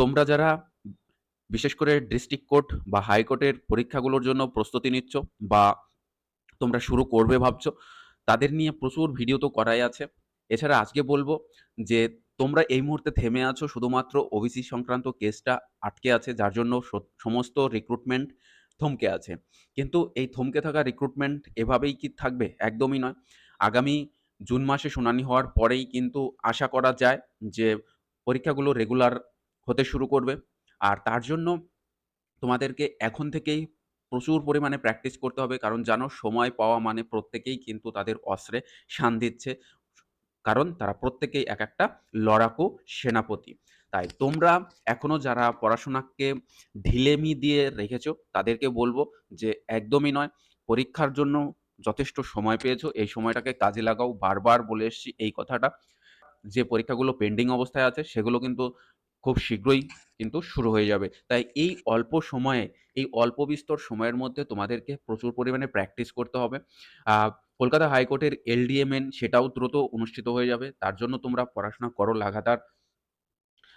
তোমরা যারা বিশেষ করে ডিস্ট্রিক্ট কোর্ট বা হাইকোর্টের পরীক্ষাগুলোর জন্য প্রস্তুতি নিচ্ছ বা তোমরা শুরু করবে ভাবছ, তাদের নিয়ে প্রচুর ভিডিও তো করাই আছে। এছাড়া আজকে বলব যে তোমরা এই মুহূর্তে থেমে আছো, শুধুমাত্র ওবিসি সংক্রান্ত কেসটা আটকে আছে, যার জন্য সমস্ত রিক্রুটমেন্ট থমকে আছে। কিন্তু এই থমকে থাকা রিক্রুটমেন্ট এভাবেই কি থাকবে? একদমই নয়। আগামী জুন মাসে শুনানি হওয়ার পরেই কিন্তু আশা করা যায় যে পরীক্ষাগুলো রেগুলার হতে শুরু করবে। আর তার জন্য তোমাদেরকে এখন থেকেই প্রচুর পরিমাণে প্র্যাকটিস করতে হবে। কারণ জানো, সময় পাওয়া মানে প্রত্যেকেই কিন্তু তাদের অস্ত্রে শান দিচ্ছে। কারণ তারা প্রত্যেকেই এক একটা লড়াকু সেনাপতি। তাই তোমরা এখনও যারা পড়াশোনাকে ঢিলেমি দিয়ে রেখেছো, তাদেরকে বলব যে একদমই নয়। পরীক্ষার জন্য যথেষ্ট সময় পেয়েছ। এই সময়টাকে কাজে লাগাও। বারবার বলে এসছি এই কথাটা। যে পরীক্ষাগুলো পেন্ডিং অবস্থায় আছে, সেগুলো কিন্তু খুব শীঘ্রই কিন্তু শুরু হয়ে যাবে। তাই এই অল্প সময়ে, এই অল্প বিস্তর সময়ের মধ্যে তোমাদেরকে প্রচুর পরিমাণে প্র্যাকটিস করতে হবে। কলকাতা হাইকোর্টের এলডিএমএন সেটাও দ্রুত অনুষ্ঠিত হয়ে যাবে। তার জন্য তোমরা পড়াশোনা করো লাগাতার।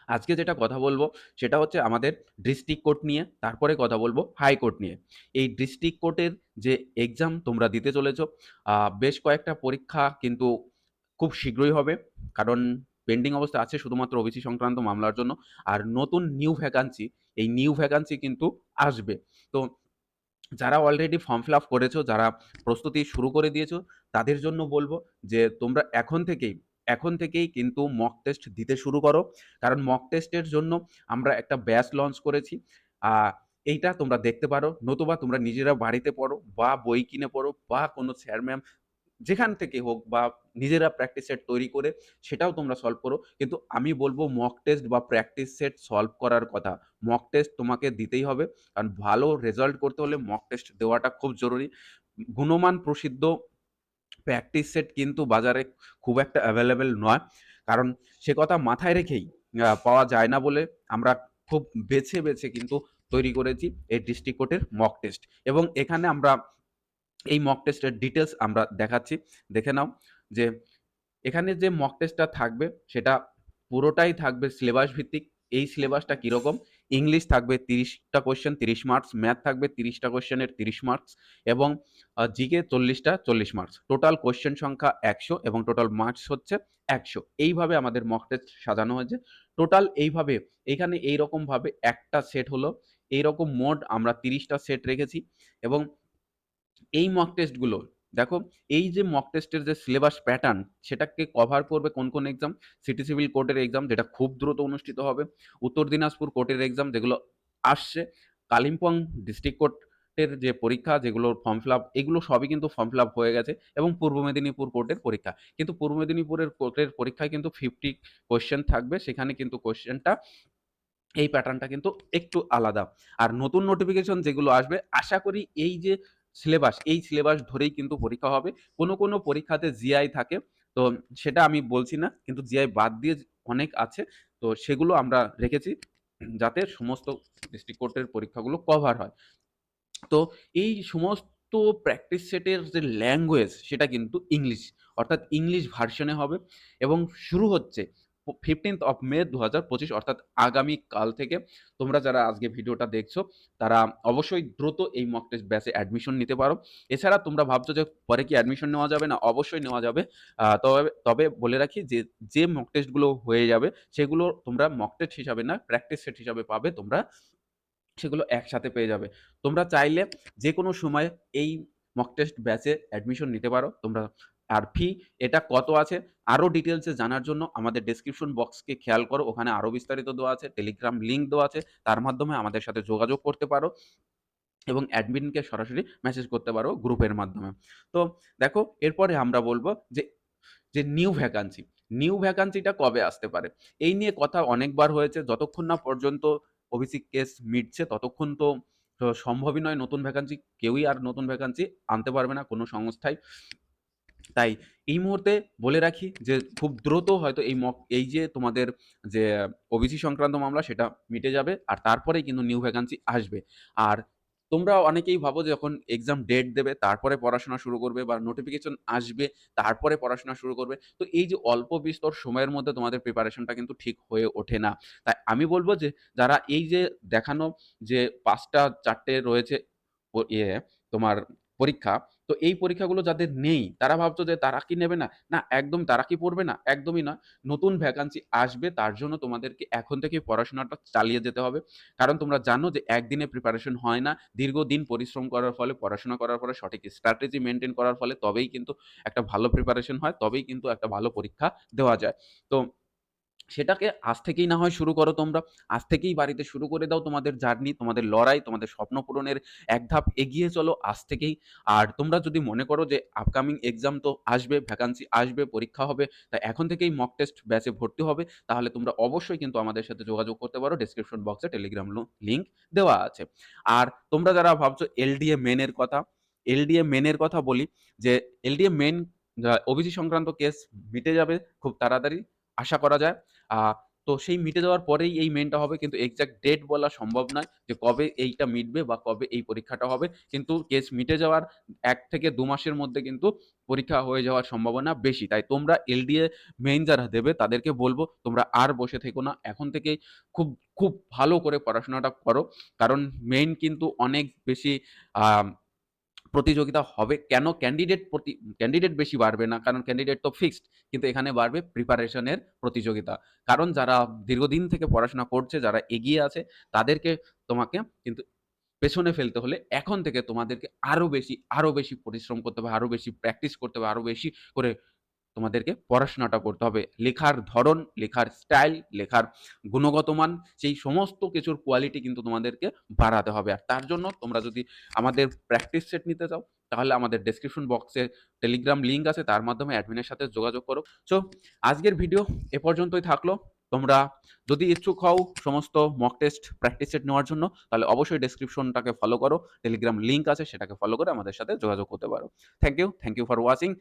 আজকে যেটা কথা বলব, সেটা হচ্ছে আমাদের ডিস্ট্রিক্ট কোর্ট নিয়ে, তারপরে কথা বলব হাইকোর্ট নিয়ে। এই ডিস্ট্রিক্ট কোর্টের যে এক্সাম তোমরা দিতে চলেছো বেশ কয়েকটা পরীক্ষা কিন্তু খুব শীঘ্রই হবে। কারণ পেন্ডিং অবস্থা আছে শুধুমাত্র ওবিসি সংক্রান্ত মামলার জন্য। আর নতুন নিউ ভ্যাকান্সি এই নিউ ভ্যাকান্সি কিন্তু আসবে। তো যারা অলরেডি ফর্ম ফিল আপ করেছ, যারা প্রস্তুতি শুরু করে দিয়েছ, তাদের জন্য বলব যে তোমরা এখন থেকেই এখন থেকেই কিন্তু মক টেস্ট দিতে শুরু করো। কারণ মক টেস্টের জন্য আমরা একটা ব্যাচ লঞ্চ করেছি। এইটা তোমরা দেখতে পারো। নতুবা তোমরা নিজেরা বাড়িতে পড়ো বা বই কিনে পড়ো বা কোনো স্যার ম্যাম যেখান থেকে হোক বা নিজেরা প্র্যাকটিস সেট তৈরি করে সেটাও তোমরা সলভ করো। কিন্তু আমি বলব মক টেস্ট বা প্র্যাকটিস সেট সলভ করার কথা। মক টেস্ট তোমাকে দিতেই হবে। কারণ ভালো রেজাল্ট করতে হলে মক টেস্ট দেওয়াটা খুব জরুরি। গুণমান প্রসিদ্ধ প্র্যাকটিস সেট কিন্তু বাজারে খুব একটা অ্যাভেলেবেল নয়। কারণ সে কথা মাথায় রেখেই পাওয়া যায় না বলে আমরা খুব বেছে বেছে কিন্তু তৈরি করেছি এই ডিস্ট্রিক্ট কোর্টের মক টেস্ট এবং এখানে আমরা এই মক টেস্টের ডিটেলস আমরা দেখাচ্ছি। দেখে নাও যে এখানে যে মক টেস্টটা থাকবে, সেটা পুরোটাই থাকবে সিলেবাস ভিত্তিক। এই সিলেবাসটা কীরকম? ইংলিশ থাকবে তিরিশটা কোয়েশ্চেন তিরিশ মার্কস ম্যাথ থাকবে তিরিশটা কোয়েশ্চেনের তিরিশ মার্কস এবং জিকে চল্লিশটা চল্লিশ মার্কস টোটাল কোয়েশ্চেন সংখ্যা একশো এবং টোটাল মার্কস হচ্ছে একশো। এইভাবে আমাদের মক টেস্ট সাজানো হয়েছে। টোটাল এইভাবে, এখানে এইরকমভাবে একটা সেট হলো। এইরকম মোট আমরা তিরিশটা সেট রেখেছি এবং এই মক টেস্টগুলো দেখো, এই যে মক টেস্টের যে সিলেবাস প্যাটার্ন সেটাকে কভার করবে কোন কোন এক্সাম সিটি সিভিল কোর্টের এক্সাম যেটা খুব দ্রুত অনুষ্ঠিত হবে। উত্তর দিনাজপুর কোর্টের এক্সাম যেগুলো আসছে। কালিম্পং ডিস্ট্রিক্ট কোর্টের যে পরীক্ষা, যেগুলোর ফর্ম ফিল আপ এগুলো সবই কিন্তু ফর্ম ফিল আপ হয়ে গেছে এবং পূর্ব মেদিনীপুর কোর্টের পরীক্ষা। কিন্তু পূর্ব মেদিনীপুরের কোর্টের পরীক্ষায় কিন্তু ফিফটি কোয়েশ্চেন থাকবে, সেখানে কিন্তু কোয়েশ্চেনটা এই প্যাটার্নটা কিন্তু একটু আলাদা। আর নতুন নোটিফিকেশন যেগুলো আসবে, আশা করি এই যে সিলেবাস এই সিলেবাস ধরেই কিন্তু পরীক্ষা হবে। কোনো কোনো পরীক্ষাতে জিআই থাকে, তো সেটা আমি বলছি না, কিন্তু জিআই বাদ দিয়ে অনেক আছে, তো সেগুলো আমরা রেখেছি, যাতে সমস্ত ডিস্ট্রিক্ট কোর্টের পরীক্ষাগুলো কভার হয়। তো এই সমস্ত প্র্যাকটিস সেটের যে ল্যাঙ্গুয়েজ সেটা কিন্তু ইংলিশ অর্থাৎ ইংলিশ ভার্সনে হবে, এবং শুরু হচ্ছে। ফিফটিন্থ অফ মে দু হাজার পঁচিশ, অর্থাৎ আগামী কাল থেকে তোমরা যারা আজকে ভিডিওটা দেখছ, তারা অবশ্যই দ্রুত এই মক টেস্ট ব্যাচে অ্যাডমিশন নিতে পারো। এছাড়া তোমরা ভাবছ যে পরে কি অ্যাডমিশন নেওয়া যাবে? না, অবশ্যই নেওয়া যাবে। তবে তবে বলে রাখি যে যে মক টেস্টগুলো হয়ে যাবে, সেগুলো তোমরা মক টেস্ট হিসাবে না প্র্যাকটিস সেট হিসাবে পাবে, তোমরা সেগুলো একসাথে পেয়ে যাবে। তোমরা চাইলে যে কোনো সময় এই মক টেস্ট ব্যাচে অ্যাডমিশন নিতে পারো। তোমরা আর ফি, এটা কত আছে? আরও ডিটেলসে জানার জন্য আমাদের ডেসক্রিপশন বক্সকে খেয়াল করো, ওখানে আরও বিস্তারিত দেওয়া আছে টেলিগ্রাম লিঙ্ক দেওয়া আছে, তার মাধ্যমে আমাদের সাথে যোগাযোগ করতে পারো এবং অ্যাডমিনকে সরাসরি মেসেজ করতে পারো গ্রুপের মাধ্যমে। তো দেখো, এরপরে আমরা বলব যে যে নিউ ভ্যাকান্সি নিউ ভ্যাকান্সিটা কবে আসতে পারে? এই নিয়ে কথা অনেকবার হয়েছে, যতক্ষণ না পর্যন্ত ওবিসি কেস মিটছে, ততক্ষণ তো সম্ভবই নয় নতুন ভ্যাকান্সি কেউই আর নতুন ভ্যাকান্সি আনতে পারবে না কোনো সংস্থায় তাই এই মুহূর্তে বলে রাখি যে খুব দ্রুত হয়তো এই মক, এই যে তোমাদের যে ওবিসি সংক্রান্ত মামলা সেটা মিটে যাবে আর তারপরেই কিন্তু নিউ ভ্যাকান্সি আসবে আর তোমরা অনেকেই ভাবো যখন এক্সাম ডেট দেবে, তারপরে পড়াশোনা শুরু করবে বা নোটিফিকেশন আসবে, তারপরে পড়াশোনা শুরু করবে। তো এই যে অল্প বিস্তর সময়ের মধ্যে তোমাদের প্রিপারেশনটা কিন্তু ঠিক হয়ে ওঠে না। তাই আমি বলব যে যারা এই যে দেখানো যে পাঁচটা, চারটে রয়েছে ইয়ে তোমার পরীক্ষা, তো এই পরীক্ষাগুলো যাদের নেই তারা ভাবছ যে তারা কি নেবে না? না একদম তারা কি পড়বে না? একদমই না। নতুন ভ্যাকান্সি আসবে তার জন্য তোমাদেরকে এখন থেকেই পড়াশোনাটা চালিয়ে যেতে হবে। কারণ তোমরা জানো যে একদিনে প্রিপারেশন হয় না। দীর্ঘদিন পরিশ্রম করার ফলে, পড়াশোনা করার ফলে, সঠিক স্ট্র্যাটেজি মেনটেন করার ফলে তবেই কিন্তু একটা ভালো প্রিপারেশন হয়, তবেই কিন্তু একটা ভালো পরীক্ষা দেওয়া যায়। তো সেটাকে আজ থেকেই না হয় শুরু করো তোমরা। আজ থেকেই বাড়িতে শুরু করে দাও তোমাদের জার্নি, তোমাদের লড়াই, তোমাদের স্বপ্ন পূরণের এক ধাপ এগিয়ে চলো আজ থেকেই। আর তোমরা যদি মনে করো যে আপকামিং এক্সাম তো আসবে, ভ্যাকান্সি আসবে, পরীক্ষা হবে। তাই এখন থেকেই মক টেস্ট ব্যাচে ভর্তি হবে। তাহলে তোমরা অবশ্যই কিন্তু আমাদের সাথে যোগাযোগ করতে পারো। ডেসক্রিপশন বক্সে টেলিগ্রাম লিঙ্ক দেওয়া আছে। আর তোমরা যারা ভাবছ এলডিএ মেনের কথা, এলডিএ মেনের কথা বলি যে এলডিএ মেন ওবিসি সংক্রান্ত কেস মিটে যাবে খুব তাড়াতাড়ি আশা করা যায়। তো সেই মিটে যাওয়ার পরেই এই মেনটা হবে কিন্তু এক্সাক্ট ডেট বলা সম্ভব নয় যে কবে এইটা মিটবে বা কবে এই পরীক্ষাটা হবে। কিন্তু কেস মিটে যাওয়ার এক থেকে দু মাসের মধ্যে কিন্তু পরীক্ষা হয়ে যাওয়ার সম্ভাবনা বেশি। তাই তোমরা এলডিএ মেইন যারা দেবে তাদেরকে বলব তোমরা আর বসে থেকো না। এখন থেকেই খুব, খুব ভালো করে পড়াশোনাটা করো। কারণ মেইন কিন্তু অনেক বেশি প্রতিযোগিতা হবে। কেন? ক্যান্ডিডেট প্রতি ক্যান্ডিডেট বেশি বাড়বে না। কারণ ক্যান্ডিডেট তো ফিক্সড। কিন্তু এখানে বাড়বে প্রিপারেশনের প্রতিযোগিতা। কারণ যারা দীর্ঘদিন থেকে পড়াশোনা করছে, যারা এগিয়ে আছে তাদেরকে তোমাকে কিন্তু পেছনে ফেলতে হলে এখন থেকে তোমাদেরকে আরও বেশি, আরও বেশি পরিশ্রম করতে হবে, আরও বেশি প্র্যাকটিস করতে হবে, আরও বেশি করে তোমাদেরকে পড়াশোনাটা করতে হবে। লেখার ধরন, লেখার স্টাইল, লেখার গুণগত মান সেই সমস্ত কিছুর কোয়ালিটি কিন্তু তোমাদেরকে বাড়াতে হবে। আর তার জন্য তোমরা যদি আমাদের প্র্যাকটিস সেট নিতে চাও তাহলে আমাদের ডেসক্রিপশন বক্সে টেলিগ্রাম লিঙ্ক আছে তার মাধ্যমে অ্যাডমিনের সাথে যোগাযোগ করো। সো আজকের ভিডিও এ পর্যন্তই থাকল। তোমরা যদি ইচ্ছুক হও সমস্ত মক টেস্ট প্র্যাকটিস সেট নেওয়ার জন্য তাহলে অবশ্যই ডেসক্রিপশনটাকে ফলো করো। টেলিগ্রাম লিঙ্ক আছে সেটাকে ফলো করে আমাদের সাথে যোগাযোগ করতে পারো। Thank you, thank you for watching.